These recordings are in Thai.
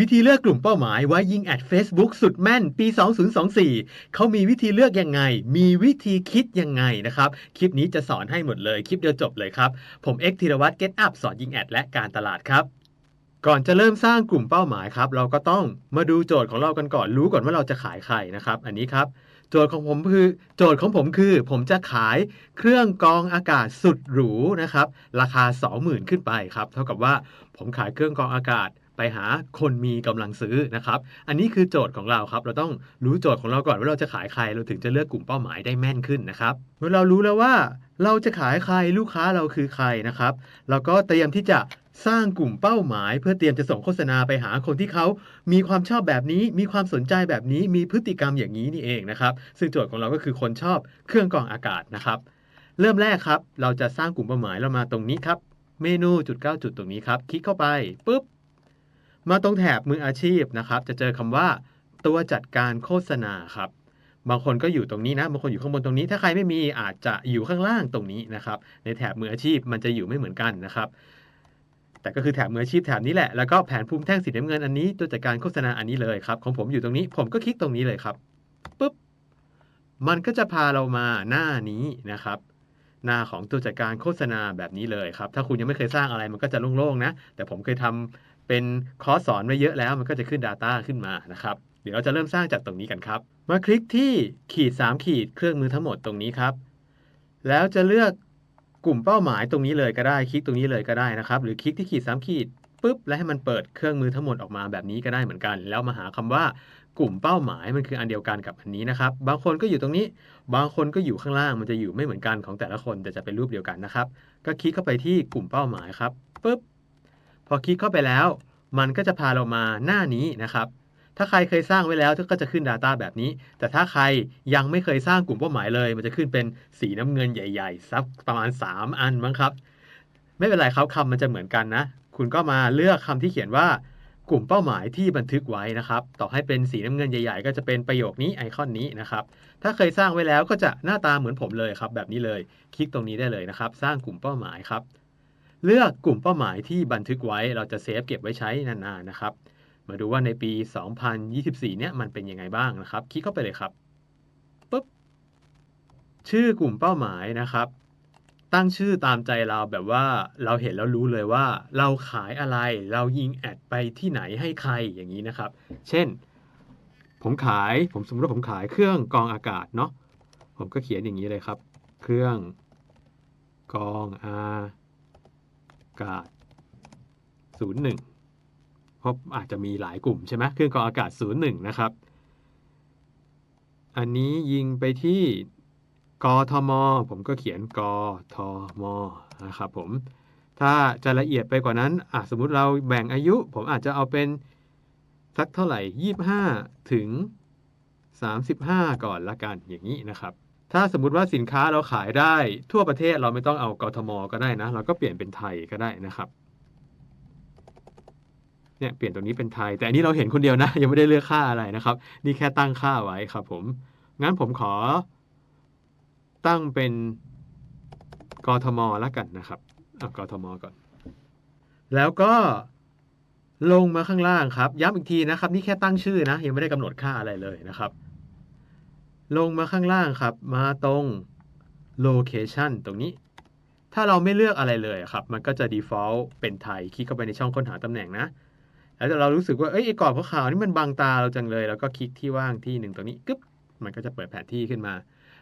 วิธีเลือกกลุ่มเป้าหมายไว้ยิงแอด Facebook สุดแม่นปี 2024 เขามีวิธีเลือกยังไง มีวิธีคิดยังไงนะครับ คลิปนี้จะสอนให้หมดเลย คลิปเดียวจบเลยครับ ผมเอ็กธีรวัตร Get Up สอนยิงแอดและการตลาดครับ ก่อนจะเริ่มสร้างกลุ่มเป้าหมายครับ เราก็ต้องมาดูโจทย์ของเรากันก่อน รู้ก่อนว่าเราจะขายใครนะครับ อันนี้ครับ โจทย์ของผมคือ โจทย์ของผมคือ ผมจะขายเครื่องกรองอากาศสุดหรูนะครับ ราคา 20,000 ขึ้นไปครับ เท่ากับว่าผมขายเครื่องกรองอากาศ ไปหาคนมีกำลังซื้อนะครับ อันนี้คือโจทย์ของเราครับ เราต้องรู้โจทย์ของเราก่อนว่าเราจะขายใคร เราถึงจะเลือกกลุ่มเป้าหมายได้แม่นขึ้นนะครับเมื่อเรารู้แล้วว่าเราจะขายใครลูกค้าเราคือใครนะครับ เราก็เตรียมที่จะสร้างกลุ่มเป้าหมาย เพื่อเตรียมจะส่งโฆษณาไปหาคนที่เขามีความชอบแบบนี้ มีความสนใจแบบนี้ มีพฤติกรรมอย่างนี้นี่เองนะครับ ซึ่งโจทย์ของเราก็คือคนชอบเครื่องกรองอากาศนะครับ เริ่มแรกครับ เราจะสร้างกลุ่มเป้าหมายเรามาตรงนี้ครับ เมนูจุดเก้าจุดตรงนี้ครับ คลิกเข้าไปปุ๊บ มาตรงแถบมืออาชีพนะครับ จะเจอคำว่า ตัวจัดการโฆษณาครับ บางคนก็อยู่ตรงนี้นะ บางคนอยู่ข้างบนตรงนี้ ถ้าใครไม่มีอาจจะอยู่ข้างล่างตรงนี้นะครับ ในแถบมืออาชีพมันจะอยู่ไม่เหมือนกันนะครับ แต่ก็คือแถบมืออาชีพแถบนี้แหละ แล้วก็แผนภูมิแท่งสีน้ำเงินอันนี้ ตัวจัดการโฆษณาอันนี้เลยครับ ของผมอยู่ตรงนี้ ผมก็คลิกตรงนี้เลยครับปุ๊บ มันก็จะพาเรามาหน้านี้นะครับหน้าของตัวจัดการโฆษณาแบบนี้เลยครับ ถ้าคุณยังไม่เคยสร้างอะไรมันก็จะโล่งๆนะ แต่ผมเคยทำ เป็นคอร์สสอนไว้เยอะแล้วมันก็จะขึ้น Data ขึ้นมานะครับ เดี๋ยวเราจะเริ่มสร้างจากตรงนี้กันครับ มาคลิกที่ขีด 3 ขีดเครื่องมือทั้งหมดตรงนี้ครับ แล้วจะเลือกกลุ่มเป้าหมายตรงนี้เลยก็ได้คลิกตรงนี้เลยก็ได้นะครับ หรือคลิกที่ขีด 3 ขีดปุ๊บแล้วให้มันเปิดเครื่องมือทั้งหมดออกมาแบบนี้ก็ได้เหมือนกัน แล้วมาหาคำว่ากลุ่มเป้าหมายมันคืออันเดียวกันกับอันนี้นะครับ บางคนก็อยู่ตรงนี้ บางคนก็อยู่ข้างล่างมันจะอยู่ไม่เหมือนกันของแต่ละคนแต่จะเป็นรูปเดียวกันนะครับ ก็คลิกเข้าไปที่กลุ่มเป้าหมายครับปุ๊บ พอคลิกเข้าไปแล้ว มันก็จะพาเรามาหน้านี้นะครับ ถ้าใครเคยสร้างไว้แล้วก็จะขึ้น Data แบบนี้ แต่ถ้าใครยังไม่เคยสร้างกลุ่มเป้าหมายเลย มันจะขึ้นเป็นสีน้ำเงินใหญ่ๆสักประมาณ 3 อันมั้งครับ ไม่เป็นไรครับคำมันจะเหมือนกันนะ คุณก็มาเลือกคำที่เขียนว่ากลุ่มเป้าหมายที่บันทึกไว้นะครับ ต่อให้เป็นสีน้ำเงินใหญ่ๆ ก็จะเป็นประโยคนี้ไอคอนนี้นะครับ ถ้าเคยสร้างไว้แล้วก็จะหน้าตาเหมือนผมเลยครับ แบบนี้เลย คลิกตรงนี้ได้เลยนะครับ สร้างกลุ่มเป้าหมายครับ เลือกกลุ่มเป้าหมายที่บันทึกไว้เราจะเซฟเก็บไว้ใช้นานๆนะครับ มาดูว่าในปี 2024 เนี่ยมันเป็นยังไงบ้างนะครับ คลิกเข้าไปเลยครับปุ๊บชื่อกลุ่มเป้าหมายนะครับ ตั้งชื่อตามใจเราแบบว่าเราเห็นแล้วรู้เลยว่า เราขายอะไรเรายิงแอดไปที่ไหนให้ใครอย่างนี้นะครับ เช่น ผมขายผมสมมติว่าผมขายเครื่องกรองอากาศเนาะผมก็เขียนอย่างนี้เลยครับ เครื่องกรองอากาศ ก01 เพราะอาจจะมีหลายกลุ่มใช่ไหมเครื่องกรองอากาศ 01 นะครับ อันนี้ยิงไปที่กทม ผมก็เขียนกทมนะครับผม ถ้าจะละเอียดไปกว่านั้นอะสมมุติเราแบ่งอายุ ผมอาจจะเอาเป็นสักเท่าไหร่ 25 ถึง 35 ก่อนละกันอย่างนี้นะครับ ถ้าสมมุติว่าสินค้าเราขายได้ทั่วประเทศเราไม่ต้องเอากทมก็ได้นะ เราก็เปลี่ยนเป็นไทยก็ได้นะครับเนี่ยเปลี่ยนตรงนี้เป็นไทย แต่อันนี้เราเห็นคนเดียวนะ ยังไม่ได้เลือกค่าอะไรนะครับ นี่แค่ตั้งค่าไว้ครับผมงั้นผมขอ ตั้งเป็นกทมแล้วกันนะครับเอากทมก่อน แล้วก็ลงมาข้างล่างครับ ย้ำอีกทีนะครับ นี่แค่ตั้งชื่อนะ ยังไม่ได้กำหนดค่าอะไรเลยนะครับ ลงมาข้างล่างครับ มาตรง location ตรงนี้ ถ้าเราไม่เลือกอะไรเลยครับ มันก็จะ default เป็นไทย คลิกเข้าไปในช่องค้นหาตำแหน่งนะ แล้วเรารู้สึกว่า เอ้ยไอ้กรอบขาวๆนี่มันบังตาเราจังเลย แล้วก็คลิกที่ว่างที่หนึ่งตรงนี้กึ๊บ มันก็จะเปิดแผนที่ขึ้นมา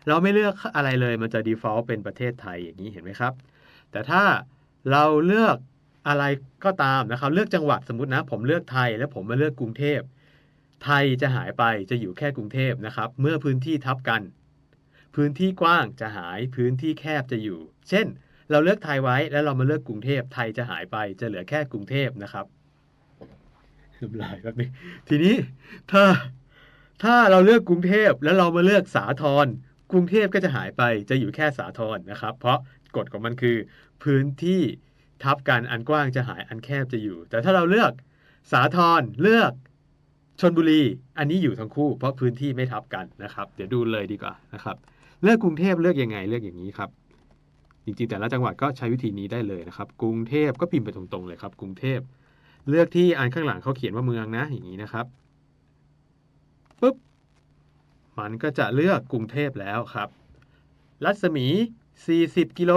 เราไม่เลือกอะไรเลย มันจะ default เป็นประเทศไทยอย่างนี้เห็นไหมครับ แต่ถ้าเราเลือกอะไรก็ตามนะครับ เลือกจังหวัดสมมตินะ ผมเลือกไทย แล้วผมมาเลือกกรุงเทพ ไทยจะหายไปจะอยู่แค่กรุงเทพนะครับ เมื่อพื้นที่ทับกัน พื้นที่กว้างจะหายพื้นที่แคบจะอยู่ เช่น เราเลือกไทยไว้แล้วเรามาเลือกกรุงเทพไทยจะหายไปจะเหลือแค่กรุงเทพนะครับน้ำลายแบบนี้ทีนี้ถ้าถ้าเราเลือกกรุงเทพแล้วเรามาเลือกสาทรกรุงเทพก็จะหายไปจะอยู่แค่สาทรนะครับ เพราะกฎของมันคือ พื้นที่ทับกันอันกว้างจะหายอันแคบจะอยู่ แต่ถ้าเราเลือกสาทรเลือก ชนบุรี อันนี้อยู่ทั้งคู่ เพราะพื้นที่ไม่ทับกันนะครับ เดี๋ยวดูเลยดีกว่านะครับ เลือกกรุงเทพเลือกยังไงเลือกอย่างนี้ครับ จริงๆ แต่ละจังหวัดก็ใช้วิธีนี้ได้เลยนะครับ กรุงเทพก็พิมพ์ไปตรงๆเลยครับ กรุงเทพเลือกที่อันข้างหลังเขาเขียนว่าเมืองนะอย่างนี้นะครับปุ๊บมันก็จะเลือกกรุงเทพแล้วครับ รัศมี 40 กิโล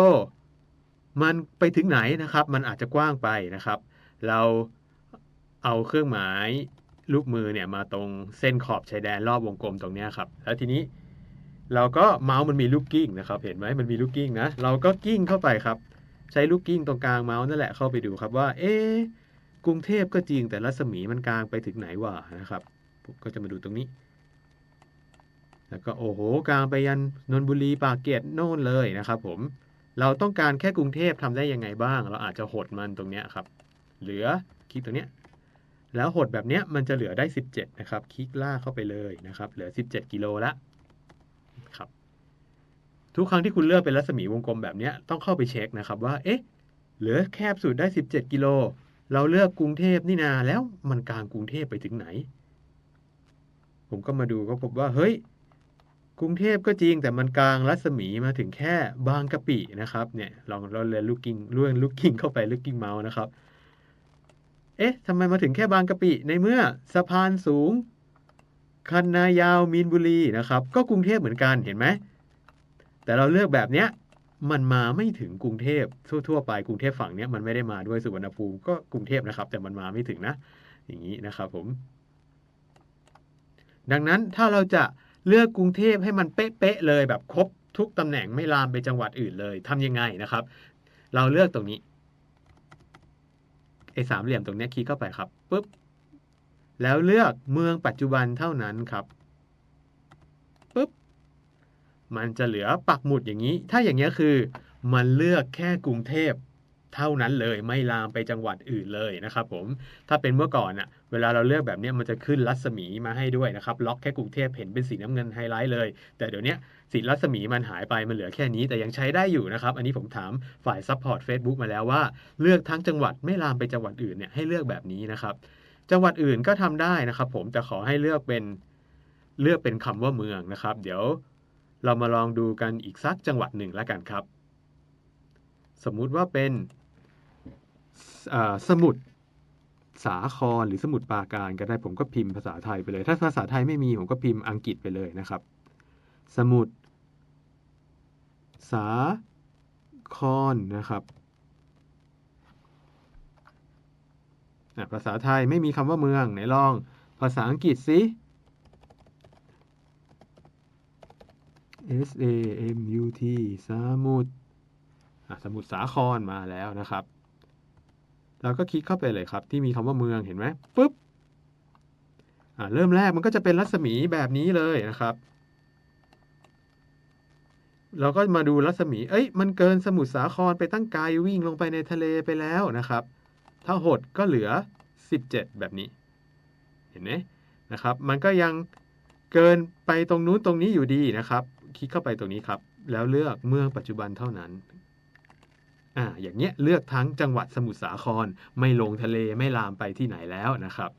มันไปถึงไหนนะครับ มันอาจจะกว้างไปนะครับ เราเอาเครื่องหมาย ลูกมือเนี่ยมาตรงเส้นขอบชายแดนรอบวงกลมตรงนี้ครับ แล้วทีนี้เราก็เมาส์มันมีลูกกิ้งนะครับ เห็นไหมมันมีลูกกิ้งนะ เราก็กิ้งเข้าไปครับ ใช้ลูกกิ้งตรงกลางเมาส์นั่นแหละเข้าไปดูครับว่า เอ๊ะกรุงเทพก็จริงแต่รัศมีมันกลางไปถึงไหนวะนะครับผมก็จะมาดูตรงนี้ แล้วก็โอ้โหกลางไปยันนนบุรีปากเกร็ดโน่นเลยนะครับ ผม เราต้องการแค่กรุงเทพทำได้ยังไงบ้าง เราอาจจะหดมันตรงเนี้ยครับ เหลือคลิกตรงเนี้ย แล้วหดแบบเนี้ยมันจะเหลือได้ 17 นะครับ คลิกลากเข้าไปเลยนะครับ เหลือ 17 กิโลละครับ ทุกครั้งที่คุณเลือกเป็นรัศมีวงกลมแบบเนี้ยต้องเข้าไปเช็คนะครับว่า เอ๊ะ เหลือแคบสุดได้ 17 กิโล เราเลือกกรุงเทพนี่นา แล้วมันกลางกรุงเทพไปถึงไหน ผมก็มาดูก็พบว่า เฮ้ย กรุงเทพก็จริง แต่มันกลางรัศมีมาถึงแค่บางกะปินะครับ เนี่ย ลองเราเรียนลูกกิ้งเลื่อนลูกกิ้งเข้าไปลูกกิ้งเมาส์นะครับ เอ๊ะทำไมมาถึงแค่บางกะปิในเมื่อสะพานสูง คันนายาวมีนบุรีนะครับ ก็กรุงเทพเหมือนกันเห็นไหม แต่เราเลือกแบบเนี้ยมันมาไม่ถึงกรุงเทพทั่วๆไปกรุงเทพฝั่งเนี้ยมันไม่ได้มาด้วยสุวรรณภูมิก็กรุงเทพนะครับ แต่มันมาไม่ถึงนะ อย่างนี้นะครับผม ดังนั้นถ้าเราจะเลือกกรุงเทพให้มันเป๊ะๆเลยแบบครบทุกตำแหน่งไม่ลามไปจังหวัดอื่นเลยทำยังไงนะครับ เราเลือกตรงนี้ ไอ้สามเหลี่ยมตรงนี้คลิกเข้าไปครับปุ๊บแล้วเลือกเมืองปัจจุบันเท่านั้นครับปุ๊บมันจะเหลือปักหมุดอย่างนี้ ถ้าอย่างนี้คือ มันเลือกแค่กรุงเทพ เท่านั้นเลยไม่ลามไปจังหวัดอื่นเลยนะครับผมถ้าเป็นเมื่อก่อนอะเวลาเราเลือกแบบนี้มันจะขึ้นรัศมีมาให้ด้วยนะครับล็อกแค่กรุงเทพเห็นเป็นสีน้ำเงินไฮไลท์เลย แต่เดี๋ยวนี้สีรัศมีมันหายไปมันเหลือแค่นี้แต่ยังใช้ได้อยู่นะครับ อันนี้ผมถามฝ่ายซัพพอร์ต Facebook มาแล้วว่าเลือกทั้งจังหวัดไม่ลามไปจังหวัดอื่นเนี่ยให้เลือกแบบนี้นะครับจังหวัดอื่นก็ทำได้นะครับ ผมแต่ขอให้เลือกเป็นเลือกเป็นคำว่าเมืองนะครับ เดี๋ยวเรามาลองดูกันอีกสักจังหวัดหนึ่งแล้วกันครับ สมมุติว่าเป็น สมุทรสาครหรือสมุทรปาการก็ได้ผมก็พิมพ์ภาษาไทยไปเลย ถ้าภาษาไทยไม่มีผมก็พิมพ์อังกฤษไปเลยนะครับ สมุทรสาครนะครับภาษาไทยไม่มีคำว่าเมืองไหนลอง ภาษาอังกฤษสิ S A M U T สมุทรอะสมุทรสาครมาแล้วนะครับ เราก็คลิกเข้าไปเลยครับ ที่มีคำว่าเมืองเห็นไหมปุ๊บอะเริ่มแรกมันก็จะเป็นรัศมีแบบนี้เลยนะครับ เราก็มาดูรัศมี เอ้ย มันเกินสมุทรสาครไปตั้งไกลวิ่งลงไปในทะเลไปแล้วนะครับ ถ้าหดก็เหลือ 17 แบบนี้ เห็นไหมนะครับ มันก็ยังเกินไปตรงนู้นตรงนี้อยู่ดีนะครับ คลิกเข้าไปตรงนี้ครับ แล้วเลือกเมืองปัจจุบันเท่านั้น อ่าอย่างเงี้ยเลือกทั้งจังหวัดสมุทรสาคร ไม่ลงทะเลไม่ลามไปที่ไหนแล้วนะครับ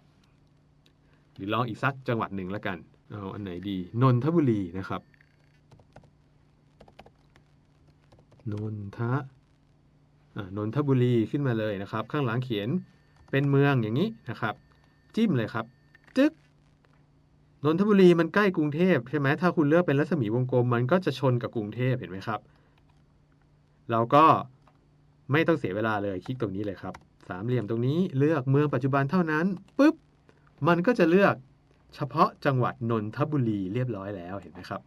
หรือลองอีกสักจังหวัดหนึ่งแล้วกันเอาอันไหนดีนนทบุรีนะครับนนทะอ่านนทบุรีขึ้นมาเลยนะครับ ข้างหลังเขียนเป็นเมืองอย่างนี้นะครับ จิ้มเลยครับ จึ๊กนนทบุรีมันใกล้กรุงเทพใช่ไหมถ้าคุณเลือกเป็นรัศมีวงกลม มันก็จะชนกับกรุงเทพเห็นไหมครับ เราก็ ไม่ต้องเสียเวลาเลยคลิกตรงนี้เลยครับ สามเหลี่ยมตรงนี้เลือกเมืองปัจจุบันเท่านั้นปุ๊บมันก็จะเลือกเฉพาะจังหวัดนนทบุรีเรียบร้อยแล้วเห็นไหมครับ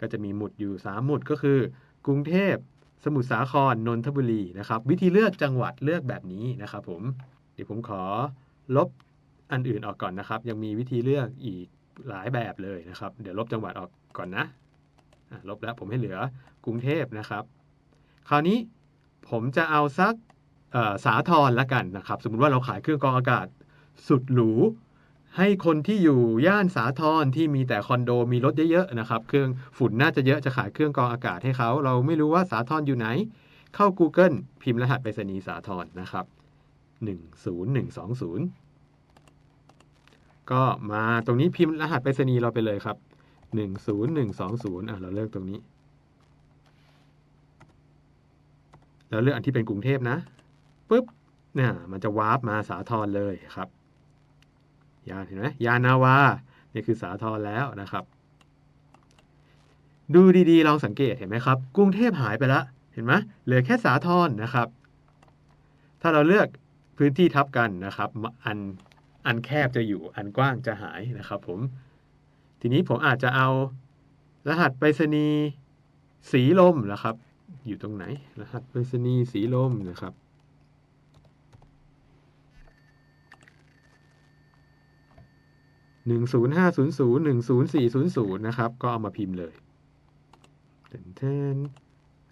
ก็จะมีหมุดอยู่ 3 หมุดก็คือ กรุงเทพสมุทรสาครนนทบุรีนะครับ วิธีเลือกจังหวัดเลือกแบบนี้นะครับผมเดี๋ยวผมขอลบอันอื่นออกก่อนนะครับ ยังมีวิธีเลือกอีกหลายแบบเลยนะครับ เดี๋ยวลบจังหวัดออกก่อนนะอะลบแล้วผมให้เหลือกรุงเทพนะครับ คราวนี้ ผมจะเอาสักสาทรละกันนะครับ สมมติว่าเราขายเครื่องกรองอากาศสุดหรูให้คนที่อยู่ย่านสาทรที่มีแต่คอนโดมีรถเยอะๆนะครับ เครื่องฝุ่นน่าจะเยอะจะขายเครื่องกรองอากาศให้เขา เราไม่รู้ว่าสาทรอยู่ไหน เข้า Google พิมพ์รหัสไปรษณีย์สาทรนะครับ 10120 ก็มาตรงนี้พิมพ์รหัสไปรษณีย์เราไปเลยครับ 10120อะเราเลือกตรงนี้ แล้วเลือกอันที่เป็นกรุงเทพนะปุ๊บเนี่ยมันจะวาร์ปมาสาทรเลยครับยานเห็นไหมยานาวานี่คือสาทรแล้วนะครับ ดูดีๆลองสังเกตเห็นไหมครับ กรุงเทพหายไปล้วเห็นไหมเหลือแค่สาทรนะครับ ถ้าเราเลือกพื้นที่ทับกันนะครับ อันอันแคบจะอยู่อันกว้างจะหายนะครับผมทีนี้ผมอาจจะเอารหัสไปรษณีย์สีลมนะครับ อยู่ตรงไหน รหัสไปรษณีย์สีลมนะครับ หนึ่งศูนย์ห้าศูนย์ศูนย์หนึ่งศูนย์สี่ศูนย์ศูนย์นะครับ ก็เอามาพิมพ์เลยเทนเทน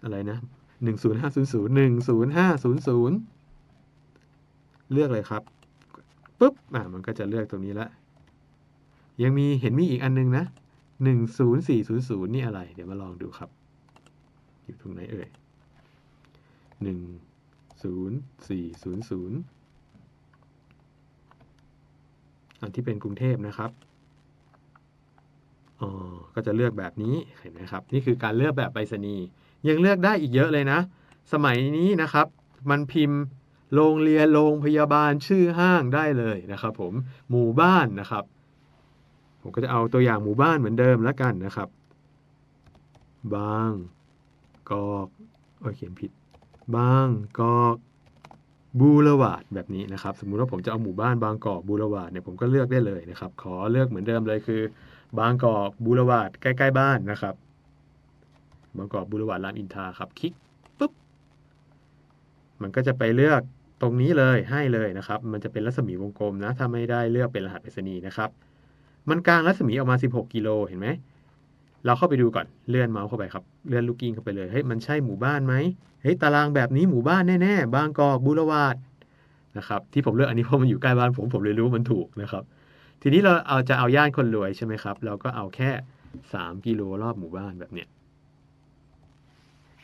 อะไรนะหนึ่งศูนย์ห้าศูนย์ศูนย์หนึ่งศูนย์ห้าศูนย์ศูนย์เลือกเลยครับปุ๊บอ่ามันก็จะเลือกตรงนี้ละยังมีเห็นมีอีกอันนึงนะหนึ่งศูนย์สี่ศูนย์ศูนย์นี่อะไร เดี๋ยวมาลองดูครับ อยู่ตรงไหนเอ่ยหนึ่งศูนย์สี่ศูนย์ศูนย์อันที่เป็นกรุงเทพนะครับอ๋อก็จะเลือกแบบนี้เห็นไหมครับ นี่คือการเลือกแบบไปรษณีย์ยังเลือกได้อีกเยอะเลยนะ สมัยนี้นะครับ มันพิมพ์โรงเรียนโรงพยาบาลชื่อห้างได้เลยนะครับ ผมหมู่บ้านนะครับ ผมก็จะเอาตัวอย่างหมู่บ้านเหมือนเดิมแล้วกันนะครับ บาง กอกโอ้ยเขียนผิด บางกอกบูรวาดแบบนี้นะครับ สมมุติว่าผมจะเอาหมู่บ้านบางกอกบูรวาดเนี่ยผมก็เลือกได้เลยนะครับ ขอเลือกเหมือนเดิมเลยคือ บางกอกบูรวาดใกล้ๆบ้านนะครับ บางกอกบูรวาดรามอินทาครับคลิกปุ๊บมันก็จะไปเลือกตรงนี้เลยให้เลยนะครับ มันจะเป็นรัศมีวงกลมนะ ถ้าไม่ได้เลือกเป็นรหัสไปรษณีย์นะครับ มันกลางรัศมีออกมา 16 กิโลเห็นไหม เราเข้าไปดูก่อนเลื่อนเมาส์เข้าไปครับเลื่อนลูกกิ้งเข้าไปเลยเฮ้ยมันใช่หมู่บ้านไหมเฮ้ยตารางแบบนี้หมู่บ้านแน่ๆบางกอกบูรวาดนะครับที่ผมเลือกอันนี้เพราะมันอยู่ใกล้บ้านผมผมเลยรู้ว่ามันถูกนะครับ ทีนี้เราเอาจะเอาย่านคนรวยใช่ไหมครับ เราก็เอาแค่ 3 กิโลรอบหมู่บ้านแบบเนี้ย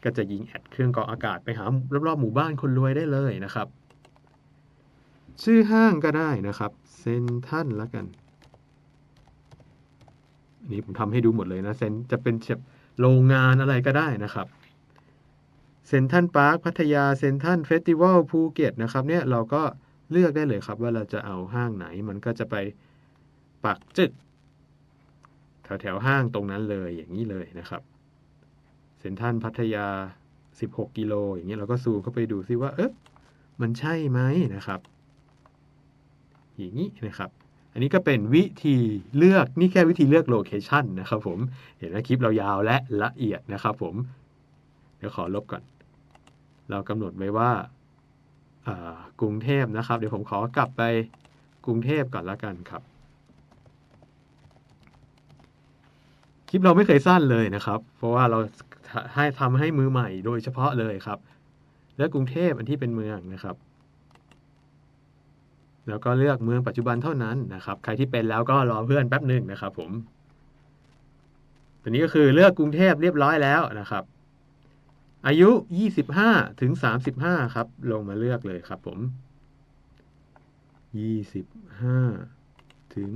ก็จะยิงแอดเครื่องกรองอากาศไปหารอบๆหมู่บ้านคนรวยได้เลยนะครับ ชื่อห้างก็ได้นะครับเซนทันละกัน อันนี้ผมทำให้ดูหมดเลยนะเซนจะเป็นแบบโรงงานอะไรก็ได้นะครับเซนทันพาร์คพัทยาเซนทันเฟสติวัลภูเก็ตนะครับเนี่ยเราก็เลือกได้เลยครับว่าเราจะเอาห้างไหนมันก็จะไปปักจึกแถวแถวๆห้างตรงนั้นเลยอย่างนี้เลยนะครับเซนทันพัทยา 16 กิโล อย่างนี้เราก็ซูมเข้าไปดูซิว่าเอ๊ะมันใช่ไหมนะครับ อย่างนี้นะครับ อันนี้ก็เป็นวิธีเลือกนี่แค่วิธีเลือกโลเคชันนะครับผม เห็นไหมคลิปเรายาวและละเอียดนะครับผม เดี๋ยวขอลบก่อน เรากำหนดไว้ว่าากรุงเทพนะครับ เดี๋ยวผมขอกลับไปกรุงเทพก่อนละกันครับ คลิปเราไม่เคยสั้นเลยนะครับ เพราะว่าเราให้ทำให้มือใหม่โดยเฉพาะเลยครับ และกรุงเทพอันที่เป็นเมืองนะครับ แล้วก็เลือกเมืองปัจจุบันเท่านั้นนะครับ ใครที่เป็นแล้วก็รอเพื่อนแป๊บหนึ่งนะครับ ผมตัวนี้ก็คือเลือกกรุงเทพเรียบร้อยแล้วนะครับ อายุ 25 ถึง 35 ครับ ลงมาเลือกเลยครับผม 25 ถึง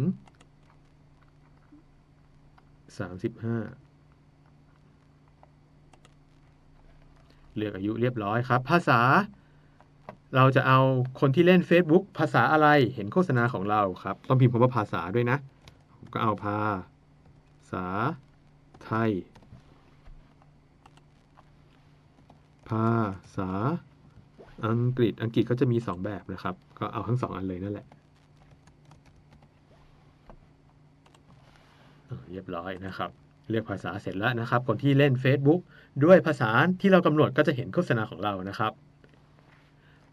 35 เลือกอายุเรียบร้อยครับ ภาษา เราจะเอาคนที่เล่น Facebook ภาษาอะไรเห็นโฆษณาของเราครับ ต้องพิมพ์คำว่าภาษาด้วยนะ ก็เอาภาษาไทย ภาษาอังกฤษอังกฤษก็จะมี 2 แบบนะครับ ก็เอาทั้งสองอันเลยนั่นแหละเรียบร้อยนะครับ เลือกภาษาเสร็จแล้วนะครับ คนที่เล่น Facebook ด้วยภาษาที่เรากำหนดก็จะเห็นโฆษณาของเรานะครับ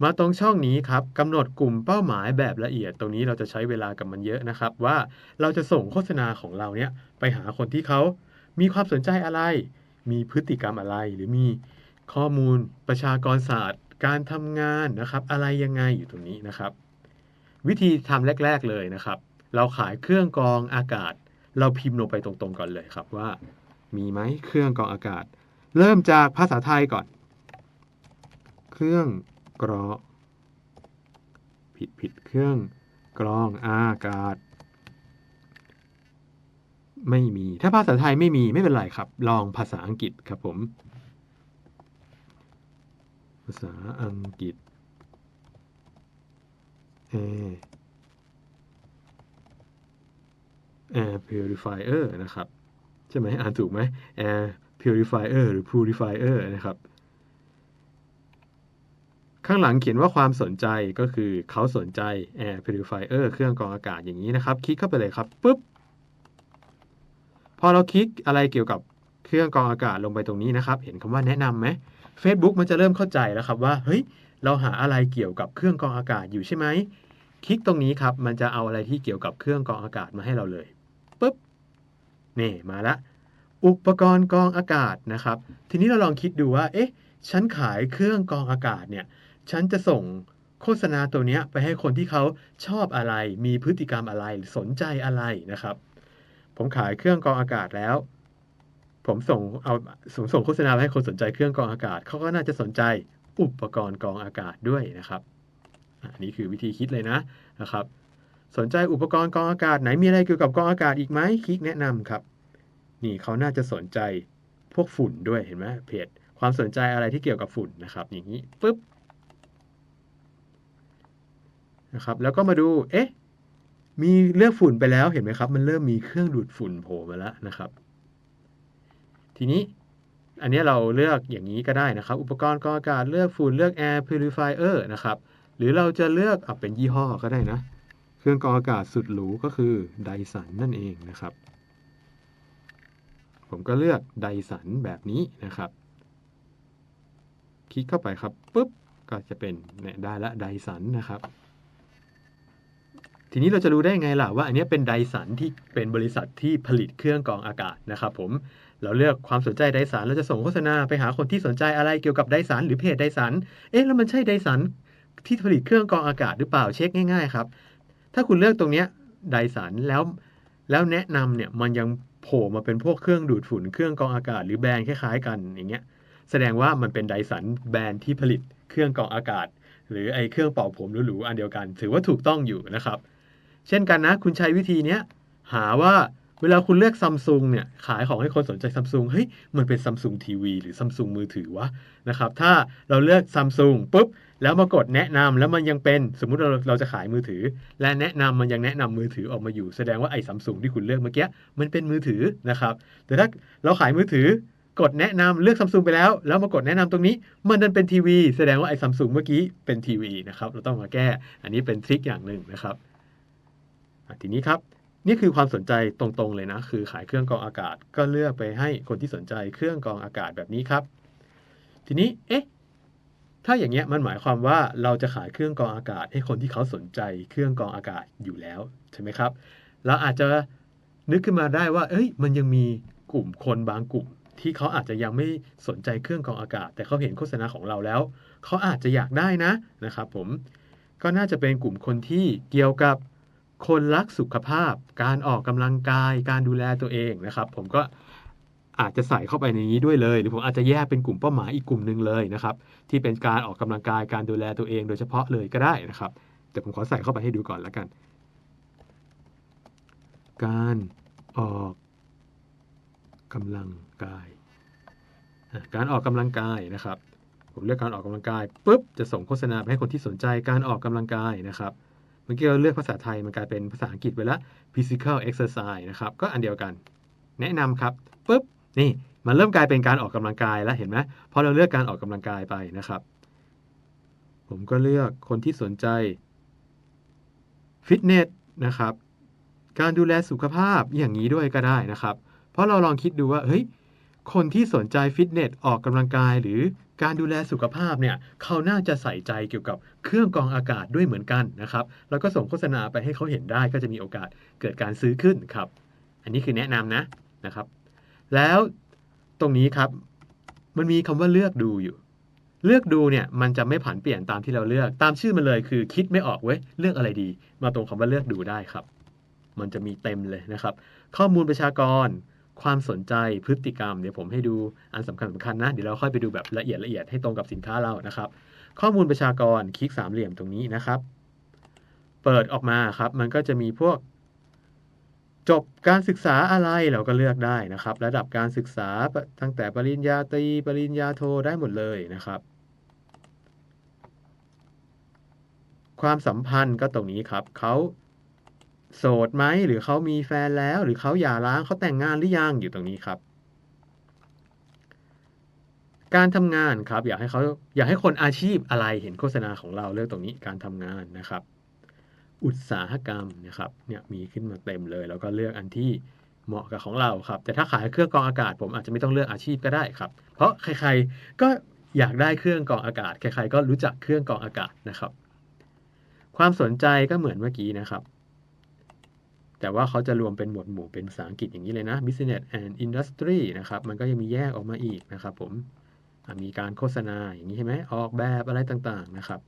มาตรงช่องนี้ครับกำหนดกลุ่มเป้าหมายแบบละเอียด ตรงนี้เราจะใช้เวลากับมันเยอะนะครับ ว่าเราจะส่งโฆษณาของเราเนี่ยไปหาคนที่เขามีความสนใจอะไร มีพฤติกรรมอะไร หรือมีข้อมูลประชากรศาสตร์ การทำงานนะครับ อะไรยังไงอยู่ตรงนี้นะครับ วิธีทำแรก ๆเลยนะครับ เราขายเครื่องกรองอากาศ เราพิมพ์ลงไปตรงๆก่อนเลยครับว่า มีไหมเครื่องกรองอากาศ เริ่มจากภาษาไทยก่อน เครื่อง กรอผิดผิดเครื่องกรองอากาศ ไม่มี ถ้าภาษาไทยไม่มีไม่เป็นไรครับ ลองภาษาอังกฤษครับผม ภาษาอังกฤษ air air purifier นะครับ ใช่ไหมอ่านถูกไหม air purifier หรือ purifier นะครับ ข้างหลังเขียนว่าความสนใจก็คือเขาสนใจ air purifier เครื่องกรองอากาศอย่างนี้นะครับ คลิกเข้าไปเลยครับปุ๊บพอเราคลิกอะไรเกี่ยวกับเครื่องกรองอากาศลงไปตรงนี้นะครับ เห็นคำว่าแนะนำไหม Facebook มันจะเริ่มเข้าใจแล้วครับว่าเฮ้ยเราหาอะไรเกี่ยวกับเครื่องกรองอากาศอยู่ใช่ไหมคลิกตรงนี้ครับมันจะเอาอะไรที่เกี่ยวกับเครื่องกรองอากาศมาให้เราเลยปุ๊บนี่มาละ อุปกรณ์กรองอากาศนะครับ ทีนี้เราลองคิดดูว่า เอ๊ะฉันขายเครื่องกรองอากาศเนี่ย ฉันจะส่งโฆษณาตัวนี้ไปให้คนที่เขาชอบอะไร มีพฤติกรรมอะไรสนใจอะไรนะครับ ผมขายเครื่องกรองอากาศแล้ว ผมส่งเอาส่งส่งโฆษณาไปให้คนสนใจเครื่องกรองอากาศเขาก็น่าจะสนใจอุปกรณ์กรองอากาศด้วยนะครับอันนี้คือวิธีคิดเลยนะนะครับ สนใจอุปกรณ์กรองอากาศไหนมีอะไรเกี่ยวกับกรองอากาศอีกไหมคลิกแนะนำครับ นี่เขาน่าจะสนใจพวกฝุ่นด้วยเห็นไหมเพจความสนใจอะไรที่เกี่ยวกับฝุ่นนะครับ อย่างนี้ปุ๊บ นะครับแล้วก็มาดูเอ๊ะมีเลือกฝุ่นไปแล้วเห็นไหมครับ มันเริ่มมีเครื่องดูดฝุ่นโผล่มาแล้วนะครับ ทีนี้อันนี้เราเลือกอย่างนี้ก็ได้นะครับ อุปกรณ์กรองอากาศเลือกฝุ่นเลือก air purifier นะครับหรือเราจะเลือกเอาเป็นยี่ห้อก็ได้นะ เครื่องกรองอากาศสุดหรูก็คือไดสันนั่นเองนะครับ ผมก็เลือกไดสันแบบนี้นะครับ คลิกเข้าไปครับปุ๊บก็จะเป็นเนี่ยได้ละไดสันนะครับ ทีนี้เราจะรู้ได้ไงล่ะว่าอันนี้เป็นไดสันที่เป็นบริษัทที่ผลิตเครื่องกรองอากาศนะครับผมเราเลือกความสนใจไดสันเราจะส่งโฆษณาไปหาคนที่สนใจอะไรเกี่ยวกับไดสันหรือเพจไดสันเอ๊ะแล้วมันใช่ไดสันที่ผลิตเครื่องกรองอากาศหรือเปล่าเช็คง่ายๆครับถ้าคุณเลือกตรงเนี้ยไดสันแล้วแล้วแนะนำเนี่ยมันยังโผล่มาเป็นพวกเครื่องดูดฝุ่นเครื่องกรองอากาศหรือแบรนด์คล้ายๆกันอย่างเงี้ยแสดงว่ามันเป็นไดสันแบรนด์ที่ผลิตเครื่องกรองอากาศ หรือไอเครื่องเป่าผมหรูๆอันเดียวกัน ถือว่าถูกต้องอยู่นะครับ เช่นกันนะ คุณใช้วิธีเนี้ยหาว่าเวลาคุณเลือกซัมซุงเนี่ยขายของให้คนสนใจซัมซุงเฮ้ยมันเป็นซัมซุงทีวีหรือซัมซุงมือถือวะนะครับถ้าเราเลือกซัมซุงปุ๊บแล้วมากดแนะนำแล้วมันยังเป็นสมมุติเราเราจะขายมือถือ และแนะนำมันยังแนะนำมือถือออกมาอยู่ แสดงว่าไอ้ซัมซุงที่คุณเลือกเมื่อกี้มันเป็นมือถือนะครับแต่ถ้าเราขายมือถือกดแนะนำเลือกซัมซุงไปแล้ว แล้วมากดแนะนำตรงนี้ มันดันเป็นทีวี แสดงว่าไอ้ซัมซุงเมื่อกี้เป็นทีวีนะครับเราต้องมาแก้ อันนี้เป็นทริคอย่างหนึ่งนะครับ ทีนี้ครับนี่คือความสนใจตรงๆเลยนะ คือขายเครื่องกรองอากาศก็เลือกไปให้คนที่สนใจเครื่องกรองอากาศแบบนี้ครับ ทีนี้เอ๊ะถ้าอย่างเงี้ยมันหมายความว่าเราจะขายเครื่องกรองอากาศ ให้คนที่เขาสนใจเครื่องกรองอากาศอยู่แล้วใช่ไหมครับเราอาจจะนึกขึ้นมาได้ว่า เอ้ย มันยังมีกลุ่มคนบางกลุ่ม ที่เขาอาจจะยังไม่สนใจเครื่องกรองอากาศ แต่เขาเห็นโฆษณาของเราแล้ว เขาอาจจะอยากได้นะนะครับผมก็น่าจะเป็นกลุ่มคนที่เกี่ยวกับ คนรักสุขภาพ การออกกำลังกาย การดูแลตัวเองนะครับ ผมก็อาจจะใส่เข้าไปในนี้ด้วยเลย หรือผมอาจจะแยกเป็นกลุ่มเป้าหมายอีกกลุ่มหนึ่งเลยนะครับ ที่เป็นการออกกำลังกายการดูแลตัวเอง โดยเฉพาะเลยก็ได้นะครับ แต่ผมขอใส่เข้าไปให้ดูก่อนแล้วกัน การออกกำลังกาย การออกกำลังกายนะครับ ผมเลือกการออกกำลังกายปุ๊บจะส่งโฆษณาไปให้คนที่สนใจการออกกำลังกายนะครับ เมื่อกี้เราเลือกภาษาไทยมันกลายเป็นภาษาอังกฤษไปแล้ว physical exercise นะครับ ก็อันเดียวกัน แนะนำครับปุ๊บนี่มันเริ่มกลายเป็นการออกกำลังกายแล้วเห็นไหมพอเราเลือกการออกกำลังกายไปนะครับ ผมก็เลือกคนที่สนใจฟิตเนสนะครับ การดูแลสุขภาพอย่างนี้ด้วยก็ได้นะครับ เพราะเราลองคิดดูว่าเฮ้ยคนที่สนใจฟิตเนสออกกำลังกายหรือ การดูแลสุขภาพเนี่ยเขาน่าจะใส่ใจเกี่ยวกับเครื่องกรองอากาศด้วยเหมือนกันนะครับแล้วก็ส่งโฆษณาไปให้เขาเห็นได้ก็จะมีโอกาสเกิดการซื้อขึ้นครับ อันนี้คือแนะนำนะนะครับ แล้วตรงนี้ครับมันมีคำว่าเลือกดูอยู่เลือกดูเนี่ยมันจะไม่ผันเปลี่ยนตามที่เราเลือกตามชื่อมันเลยคือคิดไม่ออกเว้ยเลือกอะไรดี มาตรงคำว่าเลือกดูได้ครับ มันจะมีเต็มเลยนะครับ ข้อมูลประชากร ความสนใจพฤติกรรมเดี๋ยวผมให้ดูอันสำคัญสำคัญนะ เดี๋ยวเราค่อยไปดูแบบละเอียดละเอียดให้ตรงกับสินค้าเรานะครับ ข้อมูลประชากรคลิกสามเหลี่ยมตรงนี้นะครับ เปิดออกมาครับ มันก็จะมีพวก จบการศึกษาอะไรเราก็เลือกได้นะครับ ระดับการศึกษาตั้งแต่ปริญญาตรีปริญญาโทได้หมดเลยนะครับคความสัมพันธ์ก็ตรงนี้ครับเขา โสดไหมหรือเขามีแฟนแล้ว หรือเขาหย่าร้างเขาแต่งงานหรือยังอยู่ตรงนี้ครับ การทำงานครับ อยากให้เขาอยากให้คนอาชีพอะไรเห็นโฆษณาของเราเลือกตรงนี้การทำงานนะครับ อุตสาหกรรมนะครับเนี่ยมีขึ้นมาเต็มเลย แล้วก็เลือกอันที่เหมาะกับของเราครับ แต่ถ้าขายเครื่องกรองอากาศ ผมอาจจะไม่ต้องเลือกอาชีพก็ได้ครับ เพราะใครๆก็อยากได้เครื่องกรองอากาศใครๆก็รู้จักเครื่องกรองอากาศนะครับ ความสนใจก็เหมือนเมื่อกี้นะครับ แต่ว่าเขาจะรวมเป็นหมวดหมู่เป็นภาษาอังกฤษอย่างนี้เลยนะ business and industry นะครับ มันก็ยังมีแยกออกมาอีกนะครับผมมีการโฆษณาอย่างนี้ใช่ไหมออกแบบอะไรต่างๆนะครับ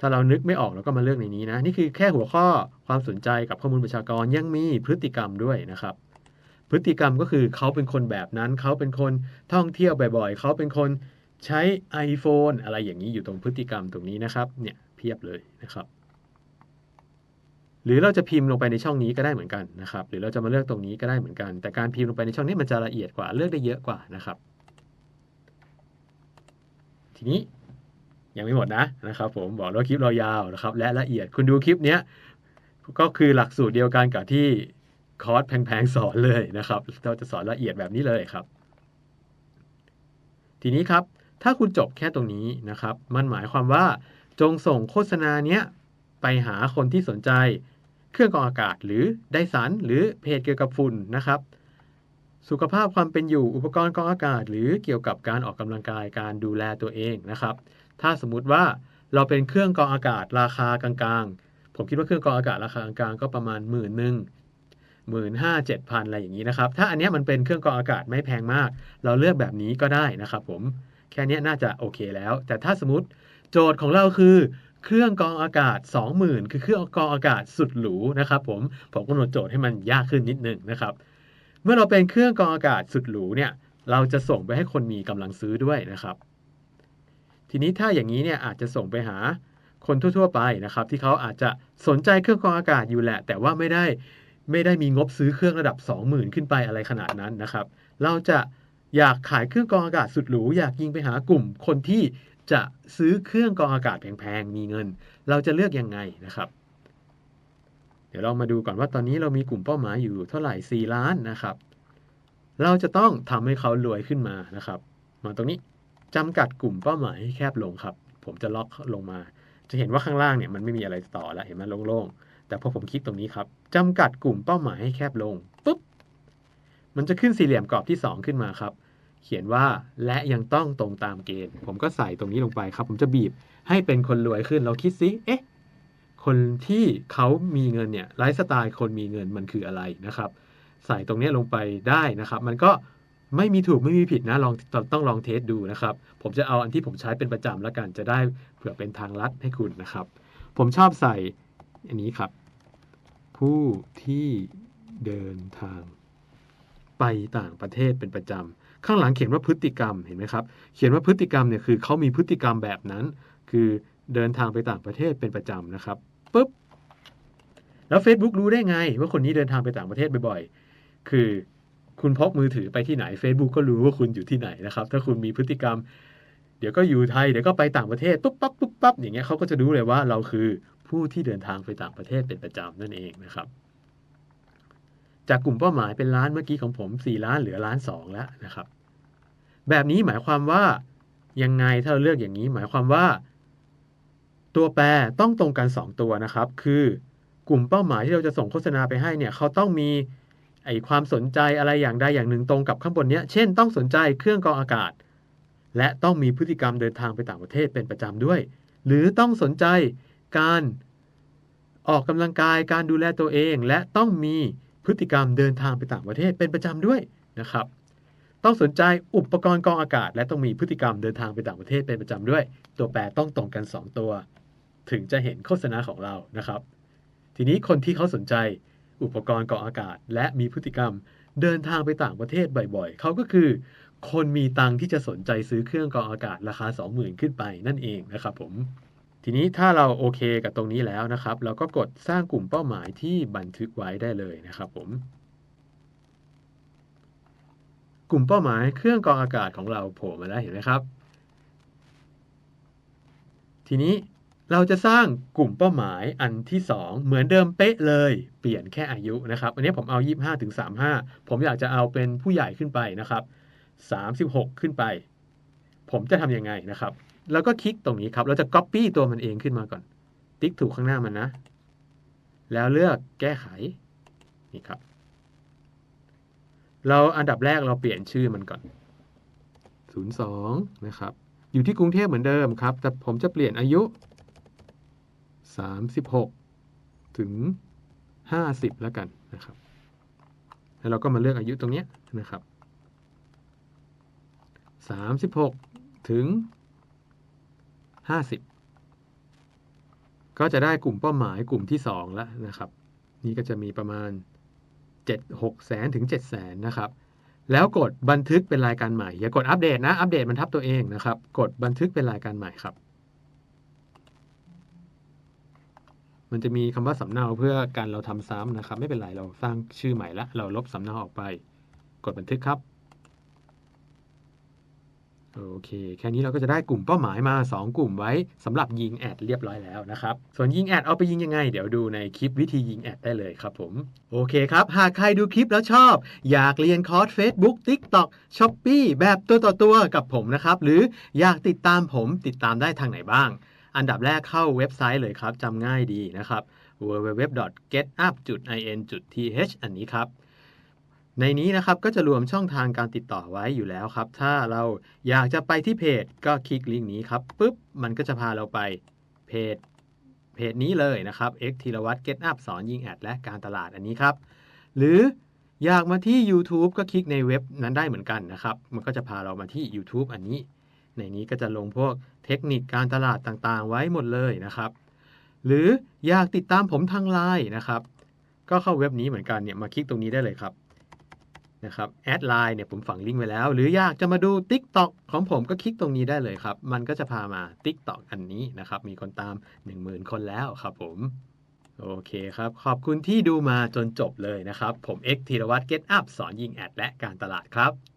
ถ้าเรานึกไม่ออกเราก็มาเลือกในนี้นะ นี่คือแค่หัวข้อความสนใจกับข้อมูลประชากรยังมีพฤติกรรมด้วยนะครับ พฤติกรรมก็คือเขาเป็นคนแบบนั้น เขาเป็นคนท่องเที่ยวบ่อยๆ เขาเป็นคนใช้ iPhone อะไรอย่างนี้อยู่ตรงพฤติกรรมตรงนี้นะครับ เนี่ยเพียบเลยนะครับ หรือเราจะพิมพ์ลงไปในช่องนี้ก็ได้เหมือนกันนะครับ หรือเราจะมาเลือกตรงนี้ก็ได้เหมือนกัน แต่การพิมพ์ลงไปในช่องนี้มันจะละเอียดกว่าเลือกได้เยอะกว่านะครับ ทีนี้ยังไม่หมดนะนะครับ ผมบอกว่าคลิปเรายาวนะครับ และละเอียดคุณดูคลิปเนี้ยก็คือหลักสูตรเดียวกันกับที่คอร์สแพงๆสอนเลยนะครับ เราจะสอนละเอียดแบบนี้เลยครับ ทีนี้ครับ ถ้าคุณจบแค่ตรงนี้นะครับ มันหมายความว่าจงส่งโฆษณาเนี้ยไปหาคนที่สนใจ เครื่องกรองอากาศ หรือไดสันหรือเพจเกี่ยวกับฝุ่นนะครับ สุขภาพความเป็นอยู่อุปกรณ์กรองอากาศ หรือเกี่ยวกับการออกกำลังกายการดูแลตัวเองนะครับ ถ้าสมมุติว่าเราเป็นเครื่องกรองอากาศราคากลางๆ ผมคิดว่าเครื่องกรองอากาศราคากลางๆก็ประมาณหมื่นหนึ่งหมื่นห้าเจ็ดพันอะไรอย่างนี้นะครับ ถ้าอันนี้มันเป็นเครื่องกรองอากาศไม่แพงมาก เราเลือกแบบนี้ก็ได้นะครับผมแค่นี้น่าจะโอเคแล้ว แต่ถ้าสมมติโจทย์ของเราคือ เครื่องกรองอากาศ 20,000 คือเครื่องกรองอากาศสุดหรูนะครับผมผมกำหนดโจทย์ให้มันยากขึ้นนิดนึงนะครับ เมื่อเราเป็นเครื่องกรองอากาศสุดหรูเนี่ยเราจะส่งไปให้คนมีกำลังซื้อด้วยนะครับ ทีนี้ถ้าอย่างนี้เนี่ยอาจจะส่งไปหาคนทั่ว ๆ ไปนะครับ ที่เขาอาจจะสนใจเครื่องกรองอากาศอยู่แหละ แต่ว่าไม่ได้ไม่ได้มีงบซื้อเครื่องระดับ 20,000 ขึ้นไปอะไรขนาดนั้นนะครับ เราจะอยากขายเครื่องกรองอากาศสุดหรูอยากยิงไปหากลุ่มคนที่ จะซื้อเครื่องกรองอากาศแพงๆมีเงิน เราจะเลือกยังไงนะครับ เดี๋ยวเรามาดูก่อนว่าตอนนี้เรามีกลุ่มเป้าหมายอยู่เท่าไหร่ 4 ล้านนะครับ เราจะต้องทำให้เขารวยขึ้นมานะครับ มาตรงนี้จำกัดกลุ่มเป้าหมายให้แคบลงครับ ผมจะล็อกลงมา จะเห็นว่าข้างล่างเนี่ยมันไม่มีอะไรต่อแล้วเห็นไหมโล่งๆแต่พอผมคลิกตรงนี้ครับจำกัดกลุ่มเป้าหมายให้แคบลงปุ๊บมันจะขึ้นสี่เหลี่ยมกรอบที่ 2 ขึ้นมาครับ เขียนว่าและยังต้องตรงตามเกณฑ์ ผมก็ใส่ตรงนี้ลงไปครับ ผมจะบีบให้เป็นคนรวยขึ้น เราคิดซิเอ๊ะคนที่เขามีเงินเนี่ยไลฟ์สไตล์คนมีเงินมันคืออะไรนะครับ ใส่ตรงนี้ลงไปได้นะครับ มันก็ไม่มีถูกไม่มีผิดนะลองต้องลองเทสดูนะครับ ผมจะเอาอันที่ผมใช้เป็นประจำแล้วกันจะได้เผื่อเป็นทางลัดให้คุณนะครับ ผมชอบใส่อันนี้ครับ ผู้ที่เดินทางไปต่างประเทศเป็นประจำ ข้างหลังเขียนว่าพฤติกรรมเห็นไหมครับ เขียนว่าพฤติกรรมเนี่ยคือเขามีพฤติกรรมแบบนั้น คือเดินทางไปต่างประเทศเป็นประจำนะครับปุ๊บแล้ว Facebook รู้ได้ไง ว่าคนนี้เดินทางไปต่างประเทศบ่อยๆ คือคุณพกมือถือไปที่ไหน Facebook ก็รู้ว่าคุณอยู่ที่ไหนนะครับ ถ้าคุณมีพฤติกรรม เดี๋ยวก็อยู่ไทย เดี๋ยวก็ไปต่างประเทศปุ๊บปั๊บปุ๊บปั๊บอย่างเงี้ยเขาก็จะรู้เลยว่าเราคือผู้ที่เดินทางไปต่างประเทศเป็นประจำนั่นเองนะครับ จากกลุ่มเป้าหมายเป็นล้านเมื่อกี้ของผม 4 ล้านเหลือล้าน2แล้วนะครับ แบบนี้หมายความว่ายังไงถ้าเราเลือกอย่างนี้ หมายความว่า ตัวแปรต้องตรงกัน 2 ตัวนะครับ คือกลุ่มเป้าหมายที่เราจะส่งโฆษณาไปให้เนี่ยเขาต้องมีไอความสนใจอะไรอย่างใดอย่างหนึ่งตรงกับข้างบนนี้เช่น ต้องสนใจเครื่องกรองอากาศ และต้องมีพฤติกรรมเดินทางไปต่างประเทศเป็นประจำด้วย หรือต้องสนใจการออกกำลังกายการดูแลตัวเอง และต้องมี พฤติกรรมเดินทางไปต่างประเทศเป็นประจำด้วยนะครับ ต้องสนใจอุปกรณ์กองอากาศ และต้องมีพฤติกรรมเดินทางไปต่างประเทศเป็นประจำด้วย ตัวแปรต้องตรงกัน 2 ตัว ถึงจะเห็นโฆษณาของเรานะครับ ทีนี้คนที่เขาสนใจอุปกรณ์กองอากาศ และมีพฤติกรรมเดินทางไปต่างประเทศบ่อยๆ เขาก็คือ คนมีตังที่จะสนใจซื้อเครื่องกรองอากาศราคา 20,000 ขึ้นไปนั่นเองนะครับผม ทีนี้ถ้าเราโอเคกับตรงนี้แล้วนะครับ เราก็กดสร้างกลุ่มเป้าหมายที่บันทึกไว้ได้เลยนะครับผม กลุ่มเป้าหมายเครื่องกรองอากาศของเราโผล่มาแล้วเห็นไหมครับ ทีนี้เราจะสร้างกลุ่มเป้าหมายอันที่ 2 เหมือนเดิมเป๊ะเลย เปลี่ยนแค่อายุนะครับ อันนี้ผมเอา 25ถึง35 ผมอยากจะเอาเป็นผู้ใหญ่ขึ้นไปนะครับ 36 ขึ้นไป ผมจะทำยังไงนะครับ แล้วก็คลิกตรงนี้ครับเราจะ Copy ตัวมันเองขึ้นมาก่อน ติ๊กถูกข้างหน้ามันนะ แล้วเลือกแก้ไขนี่ครับ เราอันดับแรกเราเปลี่ยนชื่อมันก่อน 02 นะครับ อยู่ที่กรุงเทพเหมือนเดิมครับ แต่ผมจะเปลี่ยนอายุ 36 ถึง 50 แล้วกันนะครับ แล้วเราก็มาเลือกอายุตรงนี้นะครับ 36 ถึง 50 ก็จะได้กลุ่มเป้าหมายกลุ่มที่ 2 แล้วนะครับ นี่ก็จะมีประมาณ 7 6แสนถึง7แสนนะครับ แล้วกดบันทึกเป็นรายการใหม่ อย่ากดอัปเดตนะ อัปเดตมันทับตัวเองนะครับ กดบันทึกเป็นรายการใหม่ครับ มันจะมีคำว่าสำเนาเพื่อการเราทำซ้ำนะครับ ไม่เป็นไรเราสร้างชื่อใหม่ละเราลบสำเนาออกไป กดบันทึกครับ โอเค แค่นี้เราก็จะได้กลุ่มเป้าหมายมา 2 กลุ่มไว้สำหรับยิงแอดเรียบร้อยแล้วนะครับ ส่วนยิงแอดเอาไปยิงยังไง เดี๋ยวดูในคลิปวิธียิงแอดได้เลยครับผม โอเคครับ หากใครดูคลิปแล้วชอบ อยากเรียนคอร์ส Facebook TikTok Shopee แบบตัวต่อตัวกับผมนะครับ หรืออยากติดตามผมติดตามได้ทางไหนบ้าง อันดับแรกเข้าเว็บไซต์เลยครับจำง่ายดีนะครับ www.getup.in.th อันนี้ครับ ในนี้นะครับก็จะรวมช่องทางการติดต่อไว้อยู่แล้วครับ ถ้าเราอยากจะไปที่เพจก็คลิกลิงก์นี้ครับปุ๊บมันก็จะพาเราไปเพจเพจนี้เลยนะครับ X ธีรวัตร Get Up สอนยิงแอดและการตลาดอันนี้ครับ หรืออยากมาที่ YouTube ก็คลิกในเว็บนั้นได้เหมือนกันนะครับ มันก็จะพาเรามาที่ YouTube อันนี้ ในนี้ก็จะลงพวกเทคนิคการตลาดต่างๆ ไว้หมดเลยนะครับ หรืออยากติดตามผมทางไลน์นะครับ ก็เข้าเว็บนี้เหมือนกันเนี่ยมาคลิกตรงนี้ได้เลยครับ นะครับแอดไลน์เนี่ยผมฝังลิงก์ไว้แล้ว หรืออยากจะมาดู TikTok ของผมก็คลิกตรงนี้ได้เลยครับ มันก็จะพามา TikTok อันนี้นะครับ มีคนตาม 10,000 คนแล้วครับผม โอเคครับ ขอบคุณที่ดูมาจนจบเลยนะครับ ผมเอ็กธีรวัตรเก็ตอัพสอนยิงแอดและการตลาดครับ